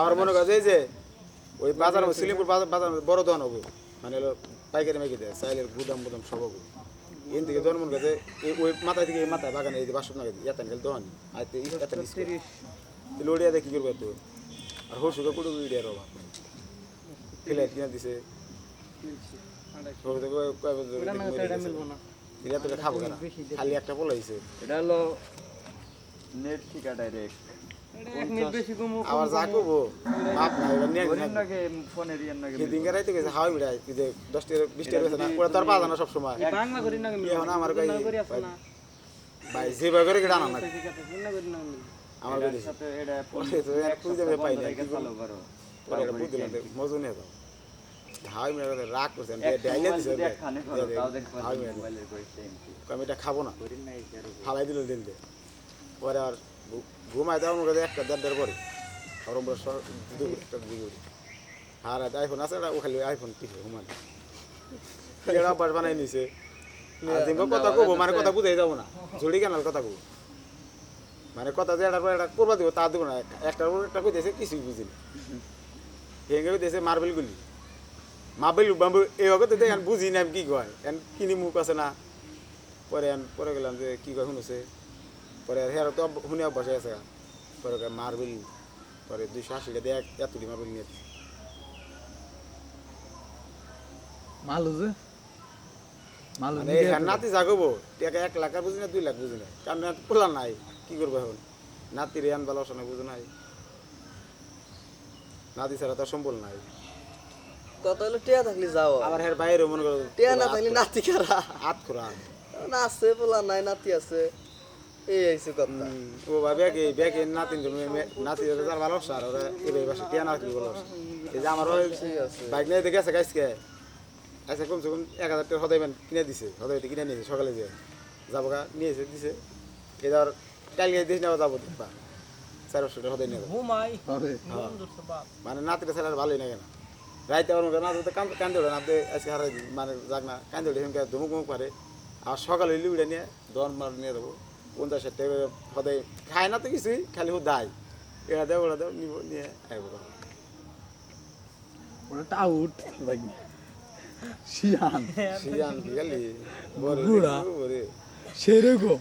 আমার মনে কাছে যে ওই বাজার সিলিমপুর বাজার বাজার বড় দোকান হব। মানে হলো পাইকারি মাইকি দেয় চাইলের গুদাম গুদাম সব হব। এন থেকে দোকান মনে কাছে ওই মাথা থেকে মাথায় বাগানে এই যে বাসন লাগে এতান গেল দোকান আর লোডিয়া দেখি করব তো আর সুখে কুড়ি কুড়ি আর অভাব। ফ্লাইট কিনা দিছে? খাব কেনা? খালি একটা পলাইছে এটা হলো নেট ঠিকা ডাইরেক্ট আবার যা করব মাপ না এবার নিয়ে নাকি ফোনের ইয়ার নাকি সেদিনকে রাইতে গেছে হাওয়াই মিটাই যে দশ টাকা বিশ টাকা বেছে না ওরা তো আর পাওয়া না সবসময়। বাংলা করি না কেন এখন আমার কাছে করি আছে না। ভাই যেভাবে করে কেটে আনা না ঠিক আছে চিন্তা করি না আমি। আমার কাছে সাথে এটা পরে তো এক খুঁজে আমি পাই না, কি করব? করো। পরে এটা মজুন হয়ে যাও হাওয়াই মিটাই রাগ করছে ডাইলে দিছে যদি একখানে করো তাও দেখতে হাওয়াই পারবে মিটাই মোবাইলের কয়েকটা এমপি আমি এটা খাব না। ফালাই দিল দিল দে পরে আর ঘু- ঘুমাই দেওয়া মনে করে একটা দেড়টার পরে। সব দুটো একটা দিকে উঠি আর আইফোন আছে না ও খালি আইফোন টিপে ঘুমালে এটা অভ্যাস বানাই নিছে। কথা কবো মানে কথা বুঝাই যাব না। জড়ি কেনাল কথা কবো। মানে কথা যে পর এটা করবা দিব তা দিব না। একটার পর একটা কইতেছে কিছুই বুঝিনি ভেঙে কইতেছে মার্বেল গুলি। মার্বেল বাম্বু এইভাবে তো দেখেন বুঝি না কি কয়। এন কিনি মুখ আছে না। পরে আন পরে গেলাম যে কি কয় শুনেছে? পরে আর হেরা তো অব- শুনে অভ্যাস আছে। পরে মার্বেল পরে দুইশো আশি টাকা দিয়ে এক- মার্বেল নিয়ে মালু যে? মালু মানে নাতি জাগবো টাকা এক লাখ বুঝি না দুই লাখ বুঝি না। কারণ পোলা নাই কি করব এখন? নাতি অসনে বুঝো নাই। নাতি ছাড়া তো সম্বল নাই। কত হলো টিয়া থাকলে যাও। আবার হের বাইরে মনে করো টিয়া না থাকলে নাতি খারা। হাত খোরা। না আছে পোলা নাই নাতি আছে। এই আইছে কথা ও বা ব্যাগে ব্যাগে নাতিন নাতি তার ভালো সার ওরা এবার বাসে কে না কি বলো এই যে আমার বাইক নিয়ে দেখে আছে আচ্ছা কমসে কম এক হাজার টাকা হদাইবেন কিনে দিছে কিনে নিয়েছে সকালে যে যাব গা নিয়েছে দিছে। এই কালকে দিস যাব দেখবা মানে নাতিটা ভালোই লাগে না। রাইতে আমার কান কান্দে ওঠে নাতি আজকে হারাই দিই মানে যাক না কান্দে ওঠে ধুমুক মুখ পারে আর সকালে লিবিটা নিয়ে দন মার নিয়ে দেবো পঞ্চাশ ষাট টাকা সদাই খায় না তো কিছুই খালি ও দায় এরা দেয় ওরা দেয় নিব নিয়ে আইব ওটা আউট লাগি শিয়ান। সিয়ান কি গেলি সেরকম।